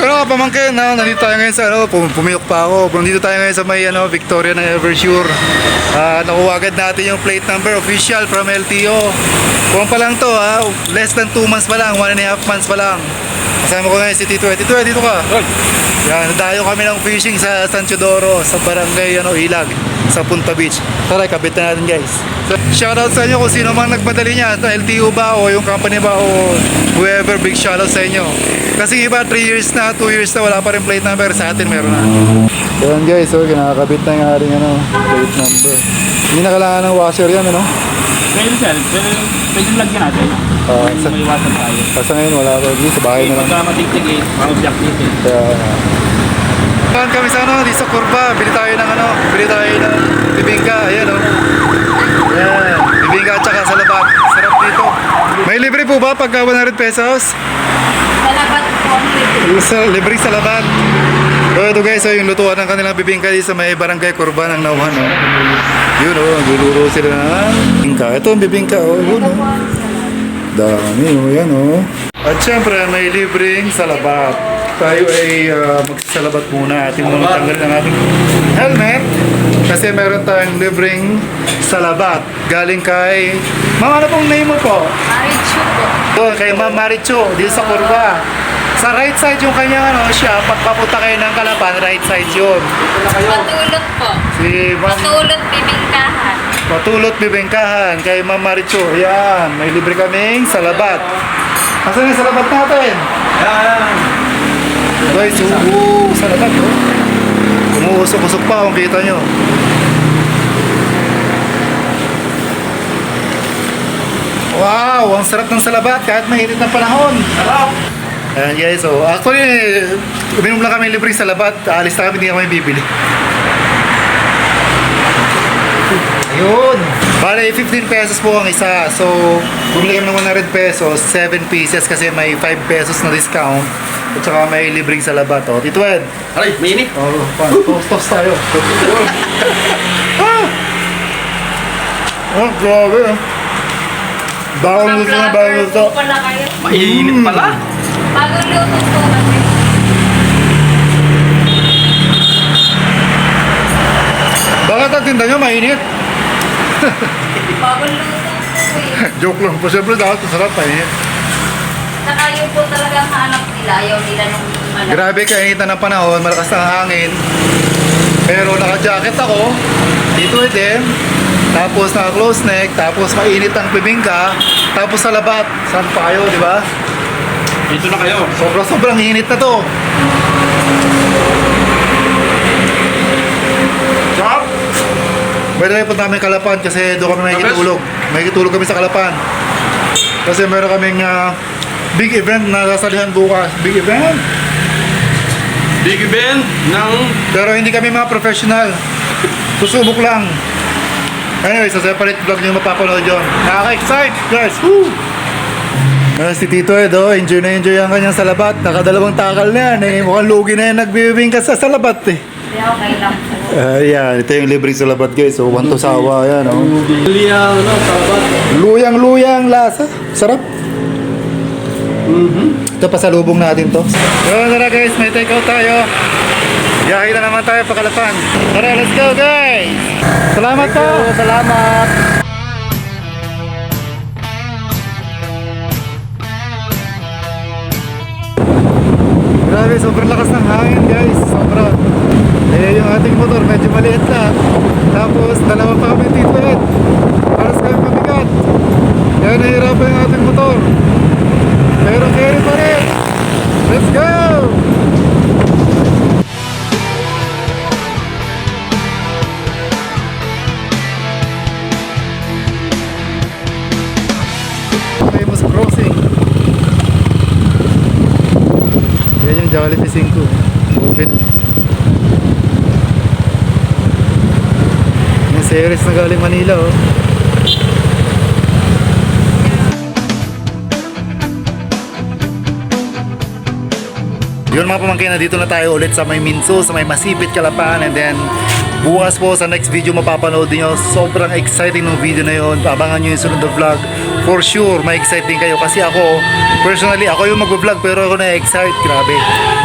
Pero pamangkin, no, nandito tayo ngayon sa ano, pum pumiyok pa ako. Nandito tayo ngayon sa may ano, Victoria ng Eversure. Ah, nakuha agad natin yung plate number official from LTO. Kung pa lang to ha, less than 2 months pa lang, 1 and a half months pa lang. Kasama ko ngayon si Tito. Tito, dito ka. Yan, nadayo kami ng fishing sa San Teodoro, sa barangay ano, Ilag, sa Punta Beach. Tara, kabit na natin guys. So, shoutout sa inyo kung sino man nagmadali niya, sa LTO ba o yung company ba o whoever, big shoutout sa inyo. Kasi iba 3 years na, 2 years na wala pa rin plate number, sa atin meron na. Yan guys, so kinakabit na yung ating ano, plate number. Hindi na kailangan ng washer yan, ano? Pwede sir, pero pwede lagyan natin. Ah, May sa- maiwasan tayo. Kasi ngayon wala pa, sa bahay Okay, na lang. pagka matigtig eh, mga-object dito eh. Kaya, Saan kami sa ano, di sa kurba, bili tayo ng ano, bili tayo ng bibingka, ayan o. Yan, bibingka at saka salabat. Sarap dito. May libre po ba pagka 100 pesos? Salamat po ang libre. Sa, libre salabat. So ito guys, so yung lutuan ng kanilang bibingka dito sa may barangay Kurba ng Nauhan. Oh. Yun o, oh, nagluluto sila ng bibingka. Ito ang bibingka, oh, yun o. Oh. Dami o, oh, yan o. Oh. At syempre, may libreng salabat. Tayo ay uh, magsasalabat muna. Ating muna tanggalin ang ating helmet. Kasi meron tayong libreng salabat. Galing kay... Mama, ano pong name mo po? Marichu po. Doon, kay Ma'am Maricho, dito sa Kurba. Sa right side yung kanyang ano siya, pagpapunta kayo ng Kalapan, right side yun. Patulot po. Si Ma'am Patulot bibingkahan. Patulot Bibengkahan, kay Ma'am Maricho. Yan, may libre kaming salabat. Asan yung salabat natin? Guys, uh, salabat oh. Umuusok-usok pa kung kita nyo. Wow, ang sarap ng salabat kahit mainit ng panahon. Sarap! Ayan guys, so actually, uminom lang kami libre sa labat. Alis na kami, hindi kami bibili. Ayun. Bale, 15 pesos po ang isa. So, bumili kami ng 100 pesos, 7 pieces kasi may 5 pesos na discount. At saka may libreng sa labat. Oh. Tito Ed. Aray, mainit! Oh, pan, toast, toast tayo. ah! Oh, grabe. Bawal luto na bawal luto. Mainit pala! Bagong luto po kasi. Bakit ang tinda nyo mainit? Luto po eh. Joke lang po. Siyempre, dapat masarap mainit. Saka yun po talagang hanap nila. Ayaw nila nung malaki. Grabe kainitan ng panahon, malakas ng hangin. Pero naka-jacket ako, dito din. Tapos naka-close neck, tapos mainit ang bibingka, tapos sa labat. Saan pa kayo, di ba? Dito na kayo. Sobrang sobrang init na to. Sarap! By the way, punta kami Kalapan kasi doon kami may kitulog. May kitulog kami sa Kalapan. Kasi meron kaming ah, big event na sasalihan bukas. Big event. Big event ng... Pero hindi kami mga professional. Susubok lang. Anyway, sa separate vlog nyo mapapanood yun. Nakaka-excite, guys. Woo! Ah, si Tito Edo, enjoy na enjoy ang kanyang salabat. Nakadalawang takal na yan. Eh. Mukhang lugi na yan nagbibing ka sa salabat eh. Okay lang po. Ayan, ito yung libre salabat guys. So, one to sawa. Yan, oh. Liyang, ano, sabat. Luyang-luyang lasa. Sarap. Ito pasalubong natin to. So, tara guys, may take out tayo. Biyahe na naman tayo pa Kalapan. Tara, let's go guys! Salamat po! Salamat! Grabe, sobrang lakas ng hangin guys. Sobrang. Eh, yung ating motor medyo maliit lang. Tapos, dalawa pa kami eh. Para sa kami mabigat. Kaya nahirapan yung ating motor. Pero carry pa rin. Let's go! Famous crossing. Yan yung Jollibee 5. Open. Series na galing Manila oh. Yun mga pamangkin, dito na tayo ulit sa may Minso, sa may Masipit, Kalapan and then bukas po sa next video mapapanood niyo sobrang exciting ng video na yun abangan nyo yung sunod na vlog for sure, may excite din kayo. Kasi ako, personally, ako yung mag-vlog pero ako na-excite. Grabe.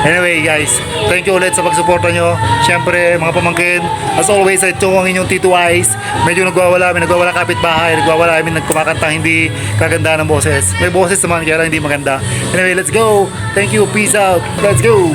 Anyway, guys, thank you ulit sa pagsuporta nyo. Siyempre, mga pamangkin, as always, ito ang inyong Tito Eyes. Medyo nagwawala, may nagwawala kapitbahay, nagwawala, may nagkumakanta hindi kaganda ng boses. May boses naman, kaya hindi maganda. Anyway, let's go. Thank you. Peace out. Let's go.